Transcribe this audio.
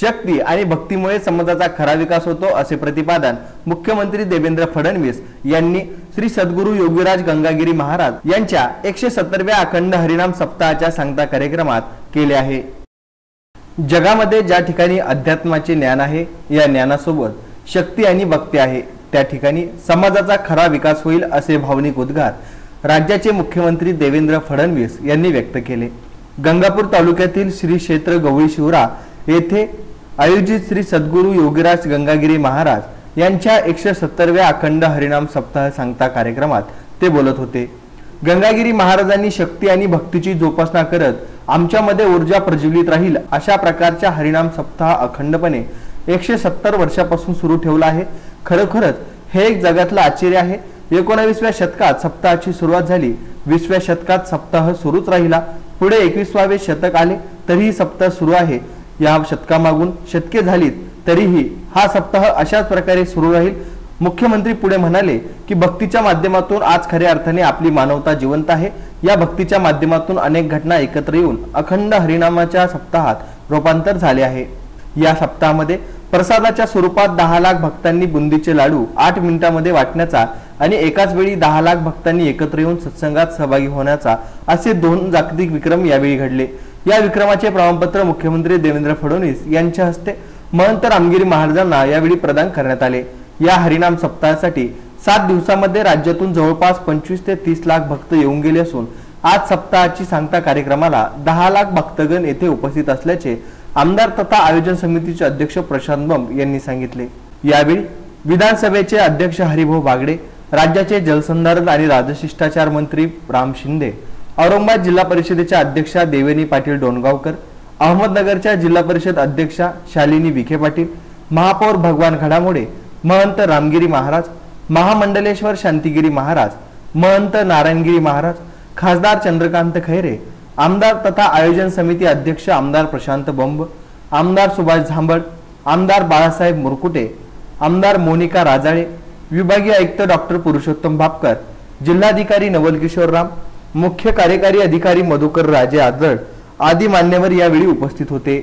शक्ती आणि भक्तीमुळे समाजाचा खरा विकास होतो असे प्रतिपादन मुख्यमंत्री देवेंद्र फडणवीस यांनी श्री सद्गुरू योगीराज गंगागिरी महाराज यांच्या एकशे सत्तरव्या अखंड हरिनाम सप्ताहाच्या सांगता कार्यक्रमात केले आहे. जगामध्ये ज्या ठिकाणी अध्यात्माचे ज्ञान आहे या ज्ञानासोबत शक्ती आणि भक्ती आहे त्या ठिकाणी समाजाचा खरा विकास होईल असे भावनिक उद्गार राज्याचे मुख्यमंत्री देवेंद्र फडणवीस यांनी व्यक्त केले. गंगापूर तालुक्यातील श्री क्षेत्र गवळी शिवरा येथे आयोजित श्री सद्गुरू योगीराज गंगागिरी महाराज यांच्या एकशे सत्तरव्या अखंड हरिनाम सप्ताह सांगता कार्यक्रमात ते बोलत होते. गंगागिरी महाराजांनी शक्ती आणि भक्तीची जोपासना करत आमच्यामध्ये ऊर्जा प्रज्वलित राहील अशा प्रकारच्या हरिनाम सप्ताह अखंडपणे एकशे सत्तर वर्षापासून सुरू ठेवला आहे. खरोखरच हे एक जगातलं आश्चर्य आहे. एकोणावीसव्या शतकात सप्ताहाची सुरुवात झाली. विसव्या शतकात सप्ताह सुरूच राहिला. पुढे एकविसावे शतक आले तरीही सप्ताह सुरू आहे. या शतकामागून शतके झालीत तरीही हा सप्ताह अशाच प्रकारे सुरू राहील. मुख्यमंत्री पुढे म्हणाले की भक्तीच्या माध्यमातून आज खऱ्या अर्थाने आपली मानवता जिवंत आहे. या भक्तीच्या माध्यमातून अनेक घटना एकत्र येऊन अखंड हरिनामाच्या सप्ताहात रूपांतर झाले आहे. या सप्ताहामध्ये प्रसादाच्या स्वरूपात दहा लाख भक्तांनी बुंदीचे लाडू आठ मिनिटांमध्ये वाटण्याचा आणि एकाच वेळी दहा लाख भक्तांनी एकत्र येऊन सत्संगात सहभागी होण्याचा असे दोन जागतिक विक्रम यावेळी घडले. या विक्रमाचे प्रमाणपत्र मुख्यमंत्री देवेंद्र फडणवीस यांच्या हस्ते महंत रामगिरी महाराजांना यावेळी प्रदान करण्यात आले. या हरिनाम सप्ताहासाठी सात दिवसामध्ये राज्यातून जवळपास पंचवीस ते तीस लाख भक्त येऊन गेले असून आज सप्ताहाची सांगता कार्यक्रमाला दहा लाख भक्तगण येथे उपस्थित असल्याचे आमदार तथा आयोजन समितीचे अध्यक्ष प्रशांत बंब यांनी सांगितले. यावेळी विधानसभेचे अध्यक्ष हरिभाऊ बागडे राज्याचे जलसंधारण आणि राजशिष्टाचार मंत्री राम शिंदे औरंगाबाद जिल्हा परिषदेच्या अध्यक्षा देवेनी पाटील डोणगावकर अहमदनगरच्या जिल्हा परिषद अध्यक्षा शालिनी विखे पाटील महापौर भगवान घडामोडे महंत रामगिरी महाराज महामंडलेश्वर शांतिगिरी महाराज महंत नारायणगिरी महाराज खासदार चंद्रकांत खैरे आमदार तथा आयोजन समिती अध्यक्ष आमदार प्रशांत बंब आमदार सुभाष झांबड आमदार बाळासाहेब मुरकुटे आमदार मोनिका राजाळे विभागीय आयुक्त डॉक्टर पुरुषोत्तम भापकर जिल्हाधिकारी नवल किशोर राम मुख्य कार्यकारी अधिकारी मधुकर राजे आदळ आदी मान्यवर यावेळी उपस्थित होते.